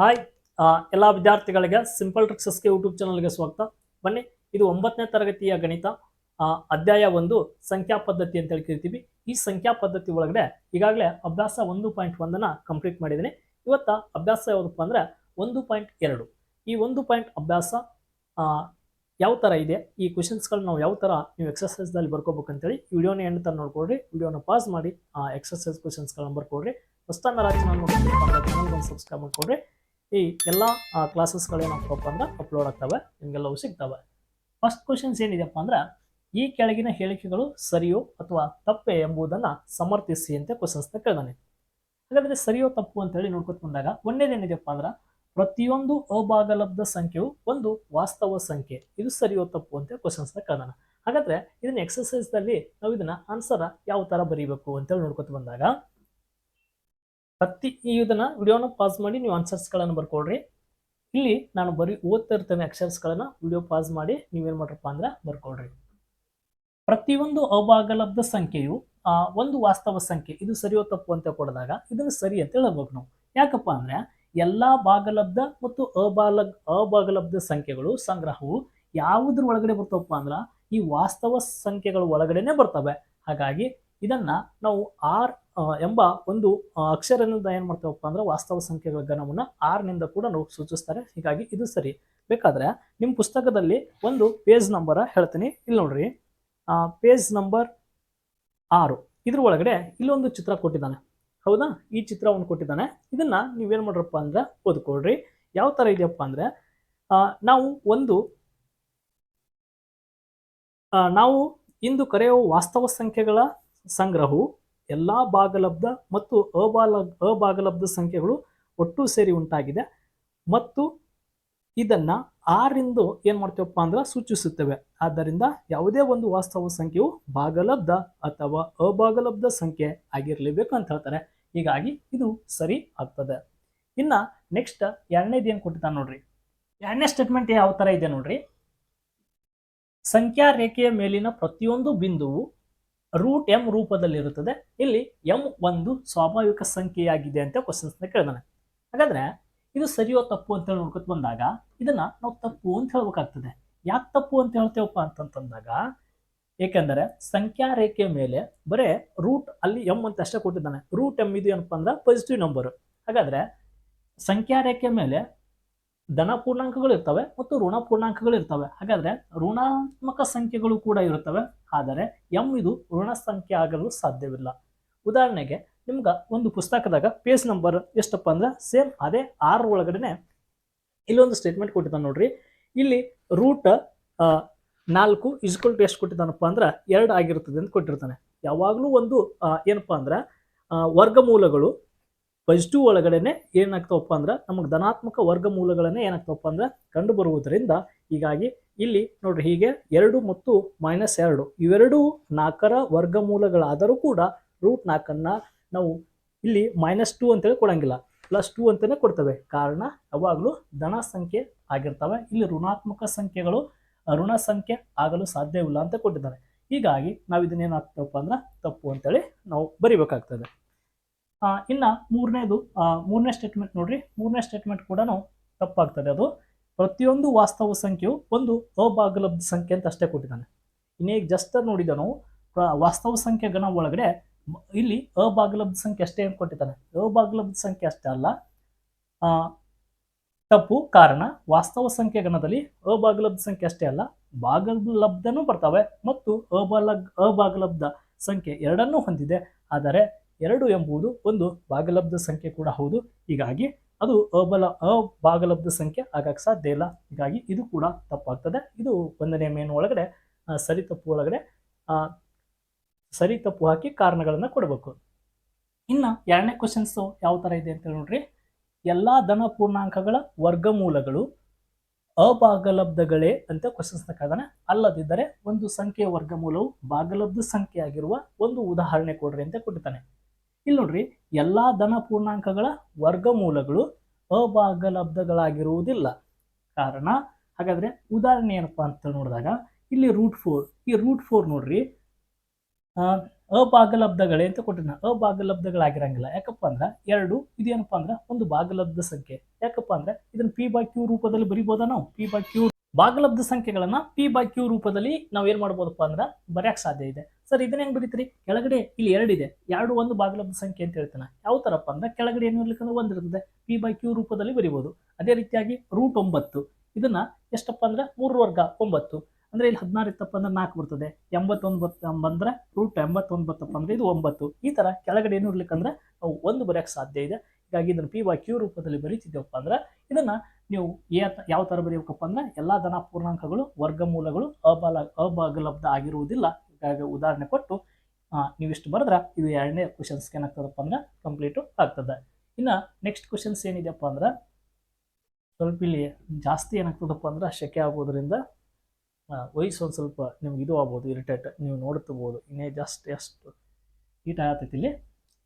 Hi ಎಲ್ಲ ವಿದ್ಯಾರ್ಥಿಗಳಿಗೆ simple ಟ್ರಿಕ್ಸಸ್ಗೆ YouTube ಚಾನಲ್ಗೆ ಸ್ವಾಗತ. ಬನ್ನಿ, ಇದು ಒಂಬತ್ತನೇ ತರಗತಿಯ ಗಣಿತ. ಅಧ್ಯಾಯ ಒಂದು, ಸಂಖ್ಯಾ ಪದ್ಧತಿ ಅಂತ ಹೇಳಿ ಕರಿತೀವಿ. ಈ ಸಂಖ್ಯಾ ಪದ್ಧತಿ ಒಳಗಡೆ ಈಗಾಗಲೇ ಅಭ್ಯಾಸ ಒಂದು ಪಾಯಿಂಟ್ ಒಂದನ್ನು ಕಂಪ್ಲೀಟ್ ಮಾಡಿದ್ದೀನಿ. ಇವತ್ತ ಅಭ್ಯಾಸ ಯಾವುದಪ್ಪ ಅಂದ್ರೆ ಒಂದು ಪಾಯಿಂಟ್ ಎರಡು. ಈ ಒಂದು ಪಾಯಿಂಟ್ ಅಭ್ಯಾಸ ಯಾವ ಥರ ಇದೆ? ಈ ಕ್ವಶನ್ಸ್ಗಳು ನಾವು ಯಾವ ಥರ ನೀವು ಎಕ್ಸರ್ಸೈಸ್ದಲ್ಲಿ ಬರ್ಕೋಬೇಕಂತೇಳಿ ವಿಡಿಯೋನ ಎಂಡ್ ತರ ನೋಡ್ಕೊಡ್ರಿ ವಿಡಿಯೋನ ಪಾಸ್ ಮಾಡಿ, ಆ ಎಕ್ಸಸೈಸ್ ಕ್ವಶನ್ಸ್ಗಳನ್ನ ಬರ್ಕೊಡ್ರಿ ಹೊಸ ರಾಜ್ಯ ಸಬ್ಸ್ಕ್ರೈಬ್ ಮಾಡ್ಕೊಡ್ರಿ ಈ ಎಲ್ಲ ಕ್ಲಾಸಸ್ಗಳು ಏನಪ್ಪ ಅಂದ್ರೆ ಅಪ್ಲೋಡ್ ಆಗ್ತವೆ, ನಿಮ್ಗೆಲ್ಲವೂ ಸಿಗ್ತವೆ. ಫಸ್ಟ್ ಕ್ವಶನ್ಸ್ ಏನಿದೆಯಪ್ಪ ಅಂದ್ರೆ, ಈ ಕೆಳಗಿನ ಹೇಳಿಕೆಗಳು ಸರಿಯೋ ಅಥವಾ ತಪ್ಪೆ ಎಂಬುದನ್ನು ಸಮರ್ಥಿಸಿ ಅಂತ ಕ್ವಶನ್ಸ್ನ ಕೇಳಿದಾನೆ. ಹಾಗಾದರೆ ಸರಿಯೋ ತಪ್ಪು ಅಂತೇಳಿ ನೋಡ್ಕೊತ ಬಂದಾಗ ಒಂದೇದೇನಿದೆಯಪ್ಪ ಅಂದ್ರೆ, ಪ್ರತಿಯೊಂದು ಅಭಾಗಲಬ್ಧ ಸಂಖ್ಯೆಯು ಒಂದು ವಾಸ್ತವ ಸಂಖ್ಯೆ. ಇದು ಸರಿಯೋ ತಪ್ಪು ಅಂತ ಕ್ವಶನ್ಸ್ನ ಕೇಳಿದಾನೆ. ಹಾಗಾದರೆ ಇದನ್ನ ಎಕ್ಸಸೈಸ್ದಲ್ಲಿ ನಾವು ಇದನ್ನ ಆನ್ಸರ್ ಯಾವ ಥರ ಬರೀಬೇಕು ಅಂತೇಳಿ ನೋಡ್ಕೊತ ಬಂದಾಗ ಪ್ರತಿ ಈ ಇದನ್ನ ವಿಡಿಯೋನ ಪಾಸ್ ಮಾಡಿ ನೀವು ಆನ್ಸರ್ಸ್ಗಳನ್ನು ಬರ್ಕೊಳ್ರಿ. ಇಲ್ಲಿ ನಾನು ಬರೀ ಓದ್ತಾ ಇರ್ತೇನೆ ಅಕ್ಷರ್ಸ್ಗಳನ್ನು ವಿಡಿಯೋ ಪಾಸ್ ಮಾಡಿ ನೀವೇನು ಮಾಡ್ರಪ್ಪ ಅಂದ್ರೆ ಬರ್ಕೊಳ್ರಿ. ಪ್ರತಿಯೊಂದು ಅವಾಗಲಬ್ಧ ಸಂಖ್ಯೆಯು ಒಂದು ವಾಸ್ತವ ಸಂಖ್ಯೆ, ಇದು ಸರಿಯೋ ತಪ್ಪು ಅಂತ ಕೊಡಿದಾಗ ಇದನ್ನು ಸರಿ ಅಂತ ಹೇಳ್ಬೇಕು ನಾವು. ಯಾಕಪ್ಪ ಅಂದ್ರೆ ಎಲ್ಲಾ ಭಾಗಲಬ್ಧ ಮತ್ತು ಅಬಾಲ ಅಭಾಗಲಬ್ಧ ಸಂಖ್ಯೆಗಳು, ಸಂಗ್ರಹವು ಯಾವುದ್ರ ಒಳಗಡೆ ಬರ್ತವಪ್ಪ ಅಂದ್ರೆ ಈ ವಾಸ್ತವ ಸಂಖ್ಯೆಗಳ ಒಳಗಡೆನೆ ಬರ್ತವೆ. ಹಾಗಾಗಿ ಇದನ್ನ ನಾವು ಆರ್ ಎಂಬ ಒಂದು ಅಕ್ಷರದಿಂದ ಏನು ಮಾಡ್ತೇವಪ್ಪ ಅಂದ್ರೆ ವಾಸ್ತವ ಸಂಖ್ಯೆಗಳ ಗಣವನ್ನು ಆರ್ನಿಂದ ಕೂಡ ನಾವು ಸೂಚಿಸ್ತಾರೆ. ಹೀಗಾಗಿ ಇದು ಸರಿ. ಬೇಕಾದ್ರೆ ನಿಮ್ಮ ಪುಸ್ತಕದಲ್ಲಿ ಒಂದು ಪೇಜ್ ನಂಬರ್ ಹೇಳ್ತೀನಿ. ಇಲ್ಲಿ ನೋಡ್ರಿ. ಪೇಜ್ ನಂಬರ್ ಆರು. ಇದ್ರ ಒಳಗಡೆ ಇಲ್ಲೊಂದು ಚಿತ್ರ ಕೊಟ್ಟಿದ್ದಾನೆ. ಹೌದಾ? ಈ ಚಿತ್ರವನ್ನು ಕೊಟ್ಟಿದ್ದಾನೆ. ಇದನ್ನ ನೀವೇನು ಮಾಡ್ರಪ್ಪ ಅಂದ್ರೆ ಓದ್ಕೊಳ್ರಿ. ಯಾವ ತರ ಇದೆಯಪ್ಪ ಅಂದ್ರೆ ನಾವು ಒಂದು ನಾವು ಇಂದು ಕರೆಯುವ ವಾಸ್ತವ ಸಂಖ್ಯೆಗಳ ಸಂಗ್ರಹವು ಎಲ್ಲಾ ಭಾಗಲಬ್ಧ ಮತ್ತು ಅಬಾಲ ಅಭಾಗಲಬ್ಧ ಸಂಖ್ಯೆಗಳು ಒಟ್ಟು ಸೇರಿ ಉಂಟಾಗಿದೆ. ಮತ್ತು ಇದನ್ನು ಆರಿಂದು ಏನು ಮಾಡ್ತೇವಪ್ಪ ಅಂದ್ರೆ ಸೂಚಿಸುತ್ತೇವೆ. ಆದ್ದರಿಂದ ಯಾವುದೇ ಒಂದು ವಾಸ್ತವ ಸಂಖ್ಯೆಯು ಭಾಗಲಬ್ಧ ಅಥವಾ ಅಭಾಗಲಬ್ಧ ಸಂಖ್ಯೆ ಆಗಿರಲೇಬೇಕು ಅಂತ ಹೇಳ್ತಾರೆ. ಹೀಗಾಗಿ ಇದು ಸರಿ ಆಗ್ತದೆ. ಇನ್ನ ನೆಕ್ಸ್ಟ್ ಎರಡನೇದು ಏನು ಕೊಟ್ಟಿದ್ದಾನೆ ನೋಡ್ರಿ. ಎರಡನೇ ಸ್ಟೇಟ್ಮೆಂಟ್ ಯಾವ ಥರ ಇದೆ ನೋಡ್ರಿ? ಸಂಖ್ಯಾ ರೇಖೆಯ ಮೇಲಿನ ಪ್ರತಿಯೊಂದು ಬಿಂದುವು ರೂಟ್ ಎಂ ರೂಪದಲ್ಲಿರುತ್ತದೆ. ಇಲ್ಲಿ ಎಂ ಒಂದು ಸ್ವಾಭಾವಿಕ ಸಂಖ್ಯೆಯಾಗಿದೆ ಅಂತ ಕ್ವಶನ್ಸ್ನ ಕೇಳಿದಾನೆ. ಹಾಗಾದ್ರೆ ಇದು ಸರಿಯೋ ತಪ್ಪು ಅಂತ ಹೇಳಿ ನೋಡ್ಕೊತ ಬಂದಾಗ ಇದನ್ನ ನಾವು ತಪ್ಪು ಅಂತ ಹೇಳ್ಬೇಕಾಗ್ತದೆ. ಯಾಕೆ ತಪ್ಪು ಅಂತ ಹೇಳ್ತೇವಪ್ಪ ಅಂತಂತಂದಾಗ ಏಕೆಂದರೆ ಸಂಖ್ಯಾ ರೇಖೆಯ ಮೇಲೆ ಬರೇ ರೂಟ್ ಅಲ್ಲಿ ಎಂ ಅಂತ ಅಷ್ಟೇ ಕೊಟ್ಟಿದ್ದಾನೆ. ರೂಟ್ ಎಂ ಇದು ಏನಪ್ಪ ಅಂದ್ರೆ ಪಾಸಿಟಿವ್ ನಂಬರ್ ಹಾಗಾದ್ರೆ ಸಂಖ್ಯಾ ರೇಖೆಯ ಮೇಲೆ ಧನ ಪೂರ್ಣಾಂಕಗಳು ಇರ್ತವೆ ಮತ್ತು ಋಣ ಪೂರ್ಣಾಂಕಗಳು ಇರ್ತವೆ. ಹಾಗಾದ್ರೆ ಋಣಾತ್ಮಕ ಸಂಖ್ಯೆಗಳು ಕೂಡ ಇರುತ್ತವೆ. ಆದರೆ ಎಂ ಇದು ಋಣ ಸಂಖ್ಯೆ ಆಗಲು ಸಾಧ್ಯವಿಲ್ಲ. ಉದಾಹರಣೆಗೆ ನಿಮ್ಗೆ ಒಂದು ಪುಸ್ತಕದಾಗ ಪೇಜ್ ನಂಬರ್ ಎಷ್ಟಪ್ಪ ಅಂದ್ರೆ ಸೇಮ್ ಅದೇ ಆರ್ ಒಳಗಡೆನೆ ಇಲ್ಲೊಂದು ಸ್ಟೇಟ್ಮೆಂಟ್ ಕೊಟ್ಟಿದ್ದಾನೆ ನೋಡ್ರಿ. ಇಲ್ಲಿ ರೂಟ್ ನಾಲ್ಕು ಇಸ್ಕೊಲ್ ಟು ಎಷ್ಟು ಕೊಟ್ಟಿದ್ದಾನಪ್ಪ ಅಂದ್ರೆ ಎರಡು ಆಗಿರ್ತದೆ ಅಂತ ಕೊಟ್ಟಿರ್ತಾನೆ. ಯಾವಾಗಲೂ ಒಂದು ಏನಪ್ಪಾ ಅಂದ್ರೆ ವರ್ಗಮೂಲಗಳು ಪಾಸಿಟಿವ್ ಒಳಗಡೆನೆ ಏನಾಗ್ತಾವಪ್ಪ ಅಂದ್ರೆ ನಮಗೆ ಧನಾತ್ಮಕ ವರ್ಗಮೂಲಗಳನ್ನೇ ಏನಾಗ್ತಾವಪ್ಪ ಅಂದ್ರೆ ಕಂಡು ಬರುವುದರಿಂದ ಹೀಗಾಗಿ ಇಲ್ಲಿ ನೋಡ್ರಿ ಹೀಗೆ ಎರಡು ಮತ್ತು ಮೈನಸ್ ಎರಡು ಇವೆರಡೂ ನಾಲ್ಕರ ವರ್ಗಮೂಲಗಳಾದರೂ ಕೂಡ ರೂಟ್ ನಾಲ್ಕನ್ನು ನಾವು ಇಲ್ಲಿ ಮೈನಸ್ ಟು ಅಂತೇಳಿ ಕೊಡಂಗಿಲ್ಲ. ಪ್ಲಸ್ ಟು ಅಂತಲೇ ಕೊಡ್ತವೆ. ಕಾರಣ ಯಾವಾಗಲೂ ಧನ ಸಂಖ್ಯೆ ಆಗಿರ್ತವೆ. ಇಲ್ಲಿ ಋಣಾತ್ಮಕ ಸಂಖ್ಯೆಗಳು ಋಣ ಸಂಖ್ಯೆ ಆಗಲು ಸಾಧ್ಯವಿಲ್ಲ ಅಂತ ಕೊಟ್ಟಿದ್ದಾರೆ. ಹೀಗಾಗಿ ನಾವು ಇದನ್ನೇನಾಗ್ತವಪ್ಪ ಅಂದ್ರೆ ತಪ್ಪು ಅಂತೇಳಿ ನಾವು ಬರಿಬೇಕಾಗ್ತದೆ. ಇನ್ನ ಮೂರನೇದು ಮೂರನೇ ಸ್ಟೇಟ್ಮೆಂಟ್ ನೋಡ್ರಿ. ಮೂರನೇ ಸ್ಟೇಟ್ಮೆಂಟ್ ಕೂಡ ತಪ್ಪಾಗ್ತದೆ ಅದು. ಪ್ರತಿಯೊಂದು ವಾಸ್ತವ ಸಂಖ್ಯೆಯು ಒಂದು ಅಭಾಗಲಬ್ಧ ಸಂಖ್ಯೆ ಅಂತ ಅಷ್ಟೇ ಕೊಟ್ಟಿದ್ದಾನೆ. ಇನ್ನೇ ಜಸ್ಟ್ ನೋಡಿದ ನಾವು ವಾಸ್ತವ ಸಂಖ್ಯೆ ಗಣ ಒಳಗಡೆ ಇಲ್ಲಿ ಅಭಾಗಲಬ್ಧ ಸಂಖ್ಯೆ ಅಷ್ಟೇ ಏನು ಕೊಟ್ಟಿದ್ದಾನೆ? ಅಭಾಗಲಬ್ಧ ಸಂಖ್ಯೆ ಅಷ್ಟೇ ಅಲ್ಲ. ತಪ್ಪು ಕಾರಣ, ವಾಸ್ತವ ಸಂಖ್ಯೆ ಗಣದಲ್ಲಿ ಅಭಾಗಲಬ್ಧ ಸಂಖ್ಯೆ ಅಷ್ಟೇ ಅಲ್ಲ. ಭಾಗಲಬ್ಧನೂ ಬರ್ತವೆ ಮತ್ತು ಅಬಾಲಗ್ ಅಭಾಗಲಬ್ಧ ಸಂಖ್ಯೆ ಎರಡನ್ನೂ ಹೊಂದಿದೆ. ಆದರೆ ಎರಡು ಎಂಬುದು ಒಂದು ಭಾಗಲಬ್ಧ ಸಂಖ್ಯೆ ಕೂಡ ಹೌದು. ಹೀಗಾಗಿ ಅದು ಅಬಲ, ಅಭಾಗಲಬ್ಧ ಸಂಖ್ಯೆ ಆಗಕ್ಕೆ ಸಾಧ್ಯ ಇಲ್ಲ. ಹೀಗಾಗಿ ಇದು ಕೂಡ ತಪ್ಪಾಗ್ತದೆ. ಇದು ಒಂದನೇ ಮೇನ್ ಒಳಗಡೆ ಸರಿ ತಪ್ಪು ಒಳಗಡೆ ಸರಿ ತಪ್ಪು ಹಾಕಿ ಕಾರಣಗಳನ್ನು ಕೊಡಬೇಕು. ಇನ್ನ ಎರಡನೇ ಕ್ವಶನ್ಸ್ ಯಾವ ತರ ಇದೆ ಅಂತ ನೋಡ್ರಿ. ಎಲ್ಲಾ ಧನ ಪೂರ್ಣಾಂಕಗಳ ವರ್ಗಮೂಲಗಳು ಅಭಾಗಲಬ್ಧಗಳೇ ಅಂತ ಕ್ವಶನ್ಸ್ ತಕ್ಕಾದಾನೆ ಅಲ್ಲದಿದ್ದರೆ ಒಂದು ಸಂಖ್ಯೆಯ ವರ್ಗಮೂಲವು ಭಾಗಲಬ್ಧ ಸಂಖ್ಯೆ ಆಗಿರುವ ಒಂದು ಉದಾಹರಣೆ ಕೊಡ್ರಿ ಅಂತ ಕೊಟ್ಟಿದ್ದಾನೆ ಇಲ್ಲಿ ನೋಡ್ರಿ, ಎಲ್ಲಾ ಧನ ಪೂರ್ಣಾಂಕಗಳ ವರ್ಗಮೂಲಗಳು ಅಭಾಗಲಬ್ಧಗಳಾಗಿರುವುದಿಲ್ಲ. ಕಾರಣ, ಹಾಗಾದ್ರೆ ಉದಾಹರಣೆ ಏನಪ್ಪಾ ಅಂತ ನೋಡಿದಾಗ, ಇಲ್ಲಿ ರೂಟ್ ಫೋರ್ ಈ ರೂಟ್ ಫೋರ್ ನೋಡ್ರಿ ಅಭಾಗಲಬ್ಧಗಳೇ ಅಂತ ಕೊಟ್ಟಿನ ಅಭಾಗಲಬ್ಧಗಳಾಗಿರಂಗಿಲ್ಲ. ಯಾಕಪ್ಪ ಅಂದ್ರೆ, ಎರಡು, ಇದೇನಪ್ಪ ಅಂದ್ರೆ, ಒಂದು ಭಾಗಲಬ್ಧ ಸಂಖ್ಯೆ. ಯಾಕಪ್ಪ ಅಂದ್ರೆ, ಇದನ್ನ ಪಿ ಬೈ ಕ್ಯೂ ರೂಪದಲ್ಲಿ ಬರಿಬೋದಾ ನಾವು? ಪಿ ಬೈ ಕ್ಯೂ ಭಾಗಲಬ್ಧ ಸಂಖ್ಯೆಗಳನ್ನ ಪಿ ಬೈ ಕ್ಯೂ ರೂಪದಲ್ಲಿ ನಾವು ಏನ್ ಮಾಡ್ಬೋದಪ್ಪ ಅಂದ್ರೆ ಬರೆಯೋಕೆ ಸಾಧ್ಯ ಇದೆ. ಸರ್, ಇದನ್ನ ಹೆಂಗೆ ಬರೀತೀರಿ? ಕೆಳಗಡೆ ಇಲ್ಲಿ ಎರಡಿದೆ ಎರಡು ಒಂದು ಭಾಗಲಬ್ಧ ಸಂಖ್ಯೆ ಅಂತ ಹೇಳ್ತಾನೆ. ಯಾವ ತರಪ್ಪ ಅಂದ್ರೆ ಕೆಳಗಡೆ ಏನು ಇರ್ಲಿಕ್ಕಂದ್ರೆ ಒಂದಿರ್ತದೆ ಪಿ ಬೈ ಕ್ಯೂ ರೂಪದಲ್ಲಿ ಬರಿಬೋದು. ಅದೇ ರೀತಿಯಾಗಿ ರೂಟ್ ಒಂಬತ್ತು. ಇದನ್ನ ಎಷ್ಟಪ್ಪ ಅಂದ್ರೆ ಮೂರು ವರ್ಗ ಒಂಬತ್ತು. ಅಂದ್ರೆ ಇಲ್ಲಿ ಹದಿನಾರು ಇತ್ತಪ್ಪ ಅಂದ್ರೆ ನಾಲ್ಕು ಬರ್ತದೆ. ಎಂಬತ್ತೊಂಬತ್ತು ಬಂದ್ರೆ ರೂಟ್ ಎಂಬತ್ತೊಂಬತ್ತಪ್ಪ ಅಂದ್ರೆ ಇದು ಒಂಬತ್ತು. ಈ ತರ ಕೆಳಗಡೆ ಏನು ಇರ್ಲಿಕ್ಕಂದ್ರೆ ನಾವು ಒಂದು ಬರೆಯಕ್ಕೆ ಸಾಧ್ಯ ಇದೆ. ಹೀಗಾಗಿ ಇದನ್ನು ಪಿ ಬೈ ಕ್ಯೂ ರೂಪದಲ್ಲಿ ಬರೀತಿದ್ದೇವಪ್ಪ ಅಂದ್ರೆ ಇದನ್ನ ನೀವು ಏ- ಯಾವ ಥರ ಬರೆಯಬೇಕಪ್ಪ ಅಂದ್ರೆ ಎಲ್ಲ ಧನ ಪೂರ್ಣಾಂಕಗಳು ವರ್ಗಮೂಲಗಳು ಅಬಲ ಅಬಗಲಬ್ಧ ಆಗಿರುವುದಿಲ್ಲ. ಹೀಗಾಗಿ ಉದಾಹರಣೆ ಕೊಟ್ಟು ನೀವಿಷ್ಟು ಬರೆದ್ರೆ ಇದು ಎರಡನೇ ಕ್ವಶನ್ಸ್ಗೆ ಏನಾಗ್ತದಪ್ಪ ಅಂದ್ರೆ ಕಂಪ್ಲೀಟು ಆಗ್ತದೆ. ಇನ್ನು ನೆಕ್ಸ್ಟ್ ಕ್ವಶನ್ಸ್ ಏನಿದೆಯಪ್ಪ ಅಂದ್ರೆ ಸ್ವಲ್ಪ ಇಲ್ಲಿ ಜಾಸ್ತಿ ಏನಾಗ್ತದಪ್ಪ ಅಂದ್ರೆ ಶೆಕೆ ಆಗೋದ್ರಿಂದ ವಯಸ್ಸು ಒಂದು ಸ್ವಲ್ಪ ನಿಮ್ಗೆ ಇದು ಆಗ್ಬೋದು ಇರಿಟೇಟ್ ನೀವು ನೋಡ್ತಿರ್ಬೋದು ಇನ್ನೇ ಜಾಸ್ತಿ ಅಷ್ಟು ಹೀಟ್ ಆಗತೈತಿ ಇಲ್ಲಿ.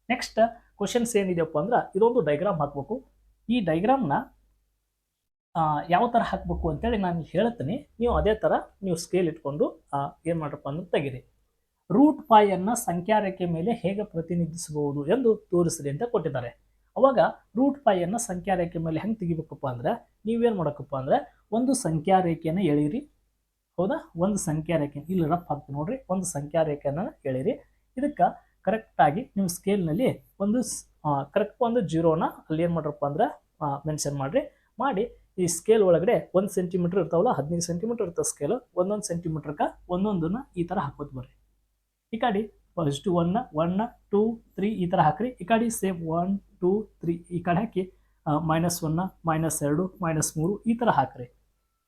ನೆಕ್ಸ್ಟ್ ಕ್ವಶನ್ಸ್ ಏನಿದೆಯಪ್ಪ ಅಂದ್ರೆ ಇದೊಂದು ಡೈಗ್ರಾಮ್ ಹಾಕ್ಬೇಕು. ಈ ಡೈಗ್ರಾಮ್ನ ಯಾವ ಥರ ಹಾಕಬೇಕು ಅಂತೇಳಿ ನಾನು ಹೇಳ್ತೀನಿ. ನೀವು ಅದೇ ಥರ ನೀವು ಸ್ಕೇಲ್ ಇಟ್ಕೊಂಡು ಏನು ಮಾಡ್ರಪ್ಪ ಅಂದ್ರೆ ತೆಗಿರಿ. ರೂಟ್ ಪಾಯನ್ನು ಸಂಖ್ಯಾ ರೇಖೆ ಮೇಲೆ ಹೇಗೆ ಪ್ರತಿನಿಧಿಸಬಹುದು ಎಂದು ತೋರಿಸ್ರಿ ಅಂತ ಕೊಟ್ಟಿದ್ದಾರೆ. ಅವಾಗ ರೂಟ್ ಪಾಯನ್ನು ಸಂಖ್ಯಾ ರೇಖೆ ಮೇಲೆ ಹೆಂಗೆ ತೆಗಿಬೇಕಪ್ಪ ಅಂದ್ರೆ, ನೀವೇನು ಮಾಡೋಕಪ್ಪ ಅಂದ್ರೆ, ಒಂದು ಸಂಖ್ಯಾ ರೇಖೆಯನ್ನು ಎಳೀರಿ ಹೌದಾ? ಒಂದು ಸಂಖ್ಯಾ ರೇಖೆ ಇಲ್ಲಿ ರಫ್ ಹಾಕ್ತೀನಿ ನೋಡ್ರಿ. ಒಂದು ಸಂಖ್ಯಾ ರೇಖೆಯನ್ನು ಎಳೀರಿ ಇದಕ್ಕೆ ಕರೆಕ್ಟಾಗಿ ನಿಮ್ಮ ಸ್ಕೇಲ್ನಲ್ಲಿ ಒಂದು ಕರೆಕ್ಟ್ ಒಂದು ಜೀರೋನ ಅಲ್ಲಿ ಏನು ಮಾಡ್ರಪ್ಪ ಅಂದ್ರೆ ಮೆನ್ಷನ್ ಮಾಡಿರಿ. ಮಾಡಿ ಈ ಸ್ಕೇಲ್ ಒಳಗಡೆ ಒಂದು ಸೆಂಟಿಮೀಟ್ರ್ ಇರ್ತಾವಲ್ಲ, ಹದಿನೈದು ಸೆಂಟಿಮೀಟರ್ ಇರ್ತಾವೆ ಸ್ಕೇಲು ಒಂದೊಂದು ಸೆಂಟಿಮೀಟ್ರ್ಗೆ ಒಂದೊಂದನ್ನು ಈ ಥರ ಹಾಕೋದು ಬರ್ರಿ. ಈ ಕಡೆ ಫಸ್ಟ್ ಒನ್ನ ಒನ್ನ ಟೂ ತ್ರೀ ಈ ಥರ ಹಾಕ್ರಿ. ಈ ಕಡೆ ಸೇಮ್ ಒನ್ ಟೂ ತ್ರೀ ಈ ಕಡೆ ಹಾಕಿ ಮೈನಸ್ ಒನ್ನ ಮೈನಸ್ ಎರಡು ಮೈನಸ್ ಮೂರು ಈ ಥರ ಹಾಕ್ರಿ.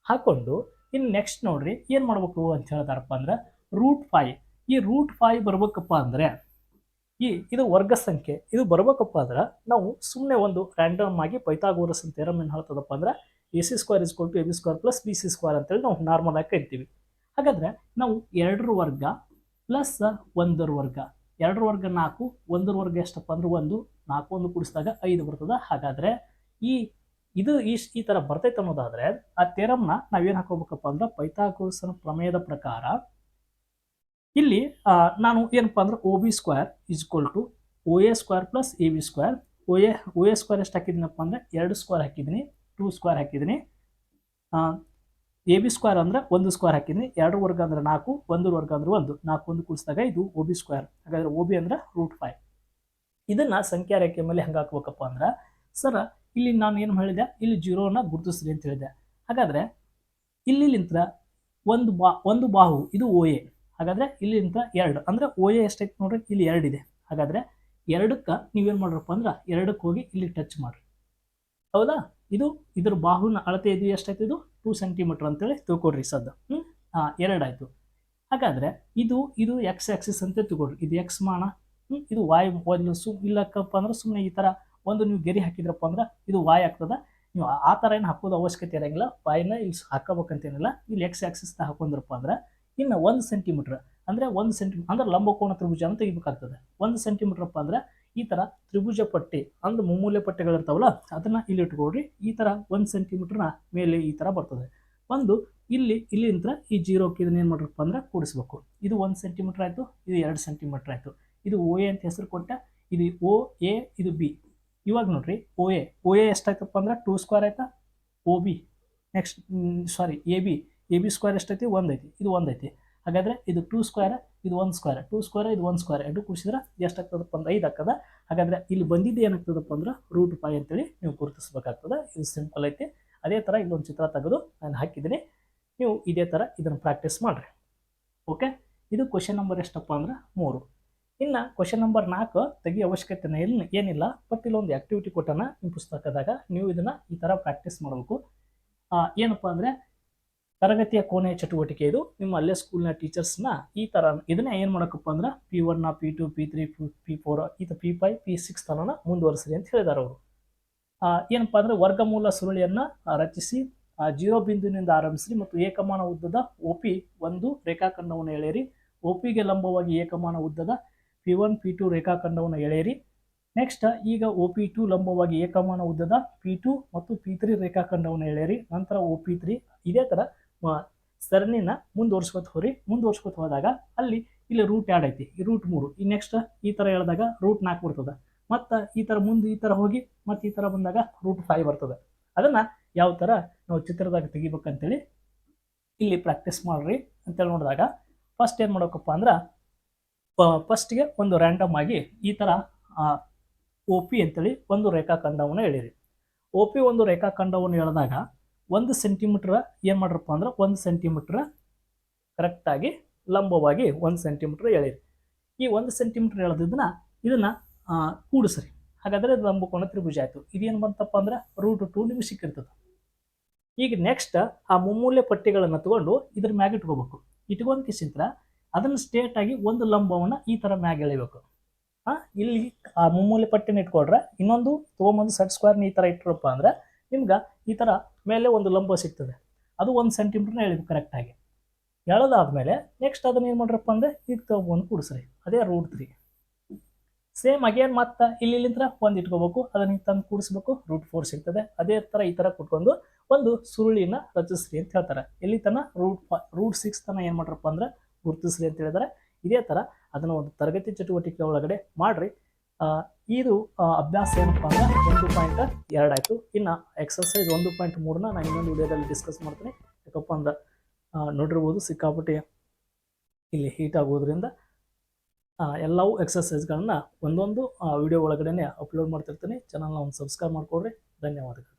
ಹಾಕ್ಕೊಂಡು ಇನ್ನು ನೆಕ್ಸ್ಟ್ ನೋಡ್ರಿ ಏನು ಮಾಡ್ಬೇಕು ಅಂತ ಹೇಳ್ತಾರಪ್ಪ ಅಂದ್ರೆ ರೂಟ್ ಫೈ ಈ ರೂಟ್ ಫೈ ಬರ್ಬೇಕಪ್ಪ ಅಂದರೆ ಈ, ಇದು ವರ್ಗ ಸಂಖ್ಯೆ. ಇದು ಬರ್ಬೇಕಪ್ಪ ಅಂದ್ರೆ ನಾವು ಸುಮ್ಮನೆ ಒಂದು ರ್ಯಾಂಡಮ್ ಆಗಿ ಪೈತಾಗೋರಸ್ ಅಂತ ಏನು ಹೇಳ್ತದಪ್ಪ ಅಂದ್ರೆ A C square is to A B square plus B C square ಅಂತೇಳಿ ನಾವು ನಾರ್ಮಲ್ ಆಗಿ ಕರಿತೀವಿ. ಹಾಗಾದ್ರೆ ನಾವು ಎರಡರ ವರ್ಗ ಪ್ಲಸ್ ಒಂದರ ವರ್ಗ. ಎರಡರ ವರ್ಗ ನಾಲ್ಕು, ಒಂದರ ವರ್ಗ ಎಷ್ಟಪ್ಪ ಅಂದ್ರೆ ಒಂದು, ನಾಲ್ಕು ಒಂದು ಕೂಡಿಸಿದಾಗ ಐದು ಬರ್ತದೆ. ಹಾಗಾದ್ರೆ ಈ, ಇದು ಈ ಈ ಥರ ಬರ್ತೈತೆ ಅನ್ನೋದಾದ್ರೆ ಆ ಥೇರಮ್ನ ನಾವೇನು ಹಾಕೋಬೇಕಪ್ಪ ಅಂದ್ರೆ ಪೈಥಾಗೋರಸನ ಪ್ರಮೇಯದ ಪ್ರಕಾರ ಇಲ್ಲಿ ನಾನು ಏನಪ್ಪ ಅಂದ್ರೆ O B square is equal to O A square plus A B square O A O A square ಎಷ್ಟು ಹಾಕಿದ್ದೀನಪ್ಪ ಅಂದ್ರೆ ಎರಡು ಸ್ಕ್ವೇರ್ ಹಾಕಿದ್ದೀನಿ. ಟೂ ಸ್ಕ್ವೇರ್ ಹಾಕಿದ್ದೀನಿ. ಎ ಬಿ ಸ್ಕ್ವೇರ್ ಅಂದ್ರೆ ಒಂದು ಸ್ಕ್ವೇರ್ ಹಾಕಿದ್ದೀನಿ. ಎರಡು ವರ್ಗ ಅಂದರೆ ನಾಲ್ಕು, ಒಂದು ವರ್ಗ ಅಂದರೆ ಒಂದು. ನಾಲ್ಕು ಒಂದು ಕೂಡಿಸಿದಾಗ ಇದು ಒ ಬಿ ಸ್ಕ್ವೇರ್. ಹಾಗಾದ್ರೆ ಒ ಬಿ ಅಂದರೆ ರೂಟ್ ಫೈವ್. ಇದನ್ನು ಸಂಖ್ಯಾ ರೇಖೆ ಮೇಲೆ ಹೆಂಗೆ ಹಾಕ್ಬೇಕಪ್ಪ ಅಂದ್ರೆ, ಸರ್, ಇಲ್ಲಿ ನಾನು ಏನು ಹೇಳಿದೆ? ಇಲ್ಲಿ ಜೀರೋನ ಗುರುತಿಸ್ರಿ ಅಂತ ಹೇಳಿದೆ. ಹಾಗಾದ್ರೆ ನಿಂತ ಒಂದು ಬಾ, ಒಂದು ಬಾಹು, ಇದು ಓ ಎ. ಹಾಗಾದ್ರೆ ಇಲ್ಲಿಂತ ಎರಡು. ಅಂದ್ರೆ ಓ ಎ ಎಷ್ಟೈತೆ ನೋಡ್ರಿ? ಇಲ್ಲಿ ಎರಡಿದೆ ಹಾಗಾದ್ರೆ ಎರಡಕ್ಕೆ ನೀವೇನು ಮಾಡ್ರಪ್ಪ ಅಂದ್ರೆ, ಎರಡಕ್ಕೆ ಹೋಗಿ ಇಲ್ಲಿ ಟಚ್ ಮಾಡ್ರಿ. ಹೌದಾ? ಇದು ಇದ್ರ ಬಾಹುನ ಅಳತೆ ಇದು ಎಷ್ಟಾಯ್ತು ಇದು? ಟೂ ಸೆಂಟಿಮೀಟರ್ ಅಂತೇಳಿ ತಿಳ್ಕೊಡ್ರಿ ಸದ್ದು. ಹ್ಞೂ ಹಾಂ ಎರಡಾಯ್ತು. ಹಾಗಾದ್ರೆ ಇದು ಇದು ಎಕ್ಸ್ ಆಕ್ಸಿಸ್ ಅಂತ ತಿಳ್ಕೊಡ್ರಿ ಇದು ಎಕ್ಸ್ ಮಾಣ ಹ್ಞೂ ಇದು ವಾಯ್ ಒಂದು ಸು ಇಲ್ಲಕ್ಕಪ್ಪ ಅಂದ್ರೆ ಸುಮ್ಮನೆ ಈ ಥರ ಒಂದು ನೀವು ಗೆರೆ ಹಾಕಿದ್ರಪ್ಪ ಅಂದ್ರೆ ಇದು ವಾಯ್ ಆಗ್ತದೆ. ನೀವು ಆ- ಥರ ಏನು ಹಾಕೋದು ಅವಶ್ಯಕತೆ ಇರೋಂಗಿಲ್ಲ. ವಾಯ್ನ ಇಲ್ಲಿ ಹಾಕೋಬೇಕಂತೇನಿಲ್ಲ. ಇಲ್ಲಿ ಎಕ್ಸ್ ಆಕ್ಸಿಸ್ನ ಹಾಕೊಂಡ್ರಪ್ಪ ಅಂದ್ರೆ ಇನ್ನು ಒಂದು ಸೆಂಟಿಮೀಟ್ರ್ ಅಂದರೆ ಒಂದು ಸೆಂಟಿಮೀಟರ್ ಅಂದ್ರೆ ಲಂಬಕೋಣ ತ್ರಿಭುಜ ಅಂತ ತೆಗಿಬೇಕಾಗ್ತದೆ ಒಂದು ಸೆಂಟಿಮೀಟ್ರಪ್ಪ ಅಂದ್ರೆ ಈ ಥರ ತ್ರಿಭುಜ ಪಟ್ಟಿ ಅಂದ್ರೆ ಮುಮ್ಮೂಲೆ ಪಟ್ಟಿಗಳಿರ್ತಾವಲ್ಲ ಅದನ್ನ ಇಲ್ಲಿ ಇಟ್ಕೊಳ್ರಿ ಈ ಥರ ಒಂದು ಸೆಂಟಿಮೀಟ್ರ್ನ ಮೇಲೆ ಈ ಥರ ಬರ್ತದೆ. ಒಂದು, ಇಲ್ಲಿ ಇಲ್ಲಿಂದ ಈ ಜೀರೋಕ್ಕೆ ಇದನ್ನ ಏನು ಮಾಡ್ರಪ್ಪ ಅಂದ್ರೆ ಕೂಡಿಸ್ಬೇಕು. ಇದು ಒಂದು ಸೆಂಟಿಮೀಟ್ರ್ ಆಯಿತು, ಇದು ಎರಡು ಸೆಂಟಿಮೀಟ್ರ್ ಆಯಿತು. ಇದು ಓ ಎ ಅಂತ ಹೆಸರು ಕೊಟ್ಟ, ಇದು ಓ ಎ ಇದು ಬಿ ಇವಾಗ ನೋಡ್ರಿ ಓ ಎ ಓ ಎ ಎಷ್ಟಾಯ್ತಪ್ಪ ಅಂದ್ರೆ ಟೂ ಸ್ಕ್ವೇರ್ ಆಯ್ತಾ? O B next sorry A B A B square ಎಷ್ಟೈತಿ ಒಂದೈತಿ ಐತಿ. ಇದು ಒಂದೈತಿ ಹಾಗಾದ್ರೆ ಇದು ಟೂ ಸ್ಕ್ವೇರ್ ಇದು ಒಂದು ಸ್ಕ್ವೇರ್ ಟೂ ಸ್ಕ್ವೇರ್ ಇದು ಒಂದು ಸ್ಕ್ವೇರ್ ಎರಡು ಕೂಡಿಸಿದ್ರೆ ಎಷ್ಟಾಗ್ತದಪ್ಪ ಅಂದ್ರೆ ಐದು ಆಗ್ತದೆ. ಹಾಗಾದ್ರೆ ಇಲ್ಲಿ ಬಂದಿದ್ದು ಏನಾಗ್ತದಪ್ಪ ಅಂದ್ರೆ ರೂಟ್ ಫೈ ಅಂತೇಳಿ ನೀವು ಗುರುತಿಸಬೇಕಾಗ್ತದೆ. ಇದು ಸಿಂಪಲ್ ಐತಿ. ಅದೇ ಥರ ಇಲ್ಲೊಂದು ಚಿತ್ರ ತೆಗೆದು ನಾನು ಹಾಕಿದ್ದೀನಿ. ನೀವು ಇದೇ ಥರ ಇದನ್ನು ಪ್ರಾಕ್ಟೀಸ್ ಮಾಡಿರಿ. ಓಕೆ ಇದು ಕ್ವಶನ್ ನಂಬರ್ ಎಷ್ಟಪ್ಪ ಅಂದ್ರೆ ಮೂರು. ಇನ್ನು ಕ್ವಶನ್ ನಂಬರ್ ನಾಲ್ಕು ತೆಗಿ ಅವಶ್ಯಕತೆ ಇಲ್ಲ ಏನಿಲ್ಲ. ಬಟ್ ಇಲ್ಲೊಂದು ಆ್ಯಕ್ಟಿವಿಟಿ ಕೊಟ್ಟನ ನಿಮ್ಮ ಪುಸ್ತಕದಾಗ ನೀವು ಇದನ್ನು ಈ ಥರ ಪ್ರಾಕ್ಟೀಸ್ ಮಾಡಬೇಕು. ಏನಪ್ಪ ಅಂದರೆ ತರಗತಿಯ ಕೋಣೆಯ ಚಟುವಟಿಕೆ ಇದು. ನಿಮ್ಮ ಅಲ್ಲೇ ಸ್ಕೂಲ್ನ ಟೀಚರ್ಸ್ನ ಈ ಥರ ಇದನ್ನ ಏನು ಮಾಡೋಕ್ಕಪ್ಪ ಅಂದ್ರೆ P one P two P three P four ಈ ಪಿ ಫೈವ್ ಪಿ ಸಿಕ್ಸ್ ತನನ ಮುಂದುವರಿಸ್ರಿ ಅಂತ ಹೇಳಿದಾರೆ ಅವರು. ಏನಪ್ಪ ಅಂದರೆ ವರ್ಗಮೂಲ ಸುರುಳಿಯನ್ನು ರಚಿಸಿ ಜೀರೋ ಬಿಂದುವಿನಿಂದ ಆರಂಭಿಸಿ ಮತ್ತು ಏಕಮಾನ ಉದ್ದದ ಒ ಪಿ ಒಂದು ರೇಖಾಖಂಡವನ್ನು ಎಳೆಯಿರಿ. ಪಿಗೆ ಲಂಬವಾಗಿ ಏಕಮಾನ ಉದ್ದದ ಪಿ ಒನ್ ಪಿ ಟು ರೇಖಾಖಂಡವನ್ನು ಎಳೆಯಿರಿ. ನೆಕ್ಸ್ಟ್ ಈಗ ಒ ಪಿ ಟು ಲಂಬವಾಗಿ ಏಕಮಾನ ಉದ್ದದ ಪಿ ಟು ಮತ್ತು ಪಿ ತ್ರೀ ರೇಖಾಖಂಡವನ್ನು ಎಳೆಯಿರಿ. ನಂತರ ಒ ಪಿ ತ್ರೀ ಇದೇ ಥರ ಸರಣಿನ ಮುಂದುವರ್ಸ್ಕೊತ ಹೋರಿ ಮುಂದುವರ್ಸ್ಕೊತ ಹೋದಾಗ ಅಲ್ಲಿ ಇಲ್ಲಿ ರೂಟ್ ಎರಡು ಐತಿ. ಈ ರೂಟ್ ಮೂರು. ಈ ನೆಕ್ಸ್ಟ್ ಈ ಥರ ಹೇಳಿದಾಗ ರೂಟ್ ನಾಲ್ಕು ಬರ್ತದೆ. ಮತ್ತು ಈ ಥರ ಮುಂದೆ ಈ ಥರ ಹೋಗಿ, ಮತ್ತು ಈ ಥರ ಬಂದಾಗ ರೂಟ್ ಫೈವ್ ಬರ್ತದೆ. ಅದನ್ನು ಯಾವ ಥರ ನಾವು ಚಿತ್ರದಾಗ ತೆಗಿಬೇಕಂತೇಳಿ ಇಲ್ಲಿ ಪ್ರಾಕ್ಟೀಸ್ ಮಾಡ್ರಿ ಅಂತೇಳಿ ನೋಡಿದಾಗ ಫಸ್ಟ್ ಏನು ಮಾಡ್ಬೇಕಪ್ಪ ಅಂದ್ರೆ ಫಸ್ಟ್ಗೆ ಒಂದು ರ್ಯಾಂಡಮ್ ಆಗಿ ಈ ಥರ ಓ ಪಿ ಅಂತೇಳಿ ಒಂದು ರೇಖಾಖಂಡವನ್ನು ಹೇಳಿರಿ ಒ ಪಿ ಒಂದು ರೇಖಾಖಂಡವನ್ನು ಹೇಳಿದಾಗ ಒಂದು ಸೆಂಟಿಮೀಟ್ರ್ ಏನು ಮಾಡ್ರಪ್ಪ ಅಂದ್ರೆ ಒಂದು ಸೆಂಟಿಮೀಟ್ರ್ ಕರೆಕ್ಟಾಗಿ ಲಂಬವಾಗಿ ಒಂದು ಸೆಂಟಿಮೀಟ್ರ್ ಎಳೀರಿ ಈ ಒಂದು ಸೆಂಟಿಮೀಟ್ರ್ ಎಳೆದಿದ್ದನ್ನ ಇದನ್ನು ಕೂಡಿಸ್ರಿ. ಹಾಗಾದರೆ ಲಂಬಕೋಣ ತ್ರಿಭುಜ ಆಯಿತು. ಇದೇನು ಬಂತಪ್ಪ ಅಂದ್ರೆ ರೂಟ್ ಟು ನಿಮಗೆ ಸಿಕ್ಕಿರ್ತದೆ. ಈಗ ನೆಕ್ಸ್ಟ್ ಆ ಮುಮ್ಮೂಲ್ಯ ಪಟ್ಟಿಗಳನ್ನು ತಗೊಂಡು ಇದ್ರ ಮ್ಯಾಗೆ ಇಟ್ಕೋಬೇಕು. ಇಟ್ಕೊಂಡ್ ಕಿಸಿಂತ್ರ ಅದನ್ನು ಸ್ಟೇಟ್ ಆಗಿ ಒಂದು ಲಂಬವನ್ನು ಈ ಥರ ಮ್ಯಾಗೆ ಎಳಿಬೇಕು ಹಾಂ ಇಲ್ಲಿ ಆ ಮುಮ್ಮೂಲೆ ಪಟ್ಟಿನ ಇಟ್ಕೊಳ್ರೆ ಇನ್ನೊಂದು ತೊಗೊಂಬಂದು ಸೆಟ್ ಸ್ಕ್ವೇರ್ನ ಈ ಥರ ಇಟ್ರಪ್ಪ ಅಂದ್ರೆ ನಿಮ್ಗೆ ಈ ಥರ ಮೇಲೆ ಒಂದು ಲಂಬ ಸಿಗ್ತದೆ. ಅದು ಒಂದು ಸೆಂಟಿಮೀಟ್ರ್ನ ಎಳೆದು ಕರೆಕ್ಟಾಗಿ ಎಳೆದಾದ್ಮೇಲೆ ನೆಕ್ಸ್ಟ್ ಅದನ್ನ ಏನು ಮಾಡ್ರಪ್ಪ ಅಂದ್ರೆ ಈಗ ತಗೊಂಡು ಕೂಡಿಸ್ರಿ. ಅದೇ ರೂಟ್ ತ್ರೀ ಸೇಮ್ ಅಗೇನ್ ಮತ್ತೆ ಇಲ್ಲಿ ಇಲ್ಲಿಂದ ಒಂದು ಇಟ್ಕೋಬೇಕು, ಅದನ್ನ ತಂದು ಕೂಡಿಸ್ಬೇಕು ರೂಟ್ ಫೋರ್ ಸಿಗ್ತದೆ. ಅದೇ ಥರ ಈ ಥರ ಕುಟ್ಕೊಂಡು ಒಂದು ಸುರುಳಿನ ರಚಿಸ್ರಿ ಅಂತ ಹೇಳ್ತಾರೆ. ಇಲ್ಲಿ ತನ ರೂಟ್ ರೂಟ್ ಸಿಕ್ಸ್ ತನ ಏನು ಮಾಡ್ರಪ್ಪ ಅಂದ್ರೆ ಗುರುತಿಸ್ರಿ ಅಂತ ಹೇಳಿದರೆ. ಇದೇ ಥರ ಅದನ್ನು ಒಂದು ತರಗತಿ ಚಟುವಟಿಕೆ ಒಳಗಡೆ ಮಾಡ್ರಿ. ಇದು ಅಭ್ಯಾಸ ಏನಪ್ಪ ಅಂದ್ರೆ ಒಂದು ಪಾಯಿಂಟ್ ಎರಡಾಯಿತು ಇನ್ನು ಎಕ್ಸಸೈಸ್ ಒಂದು ಪಾಯಿಂಟ್ ಮೂರನ್ನ ನಾನು ಇನ್ನೊಂದು ವಿಡಿಯೋದಲ್ಲಿ ಡಿಸ್ಕಸ್ ಮಾಡ್ತೀನಿ. ಯಾಕಪ್ಪ ಅಂದ್ರೆ ನೋಡಿರ್ಬೋದು ಸಿಕ್ಕಾಪಟ್ಟೆ ಇಲ್ಲಿ ಹೀಟ್ ಆಗೋದ್ರಿಂದ ಎಲ್ಲವೂ ಎಕ್ಸಸೈಸ್ಗಳನ್ನ ಒಂದೊಂದು ವಿಡಿಯೋ ಒಳಗಡೆ ಅಪ್ಲೋಡ್ ಮಾಡ್ತಿರ್ತೀನಿ. ಚಾನಲ್ನ ಒಂದು ಸಬ್ಸ್ಕ್ರೈಬ್ ಮಾಡ್ಕೊಡ್ರಿ ಧನ್ಯವಾದಗಳು.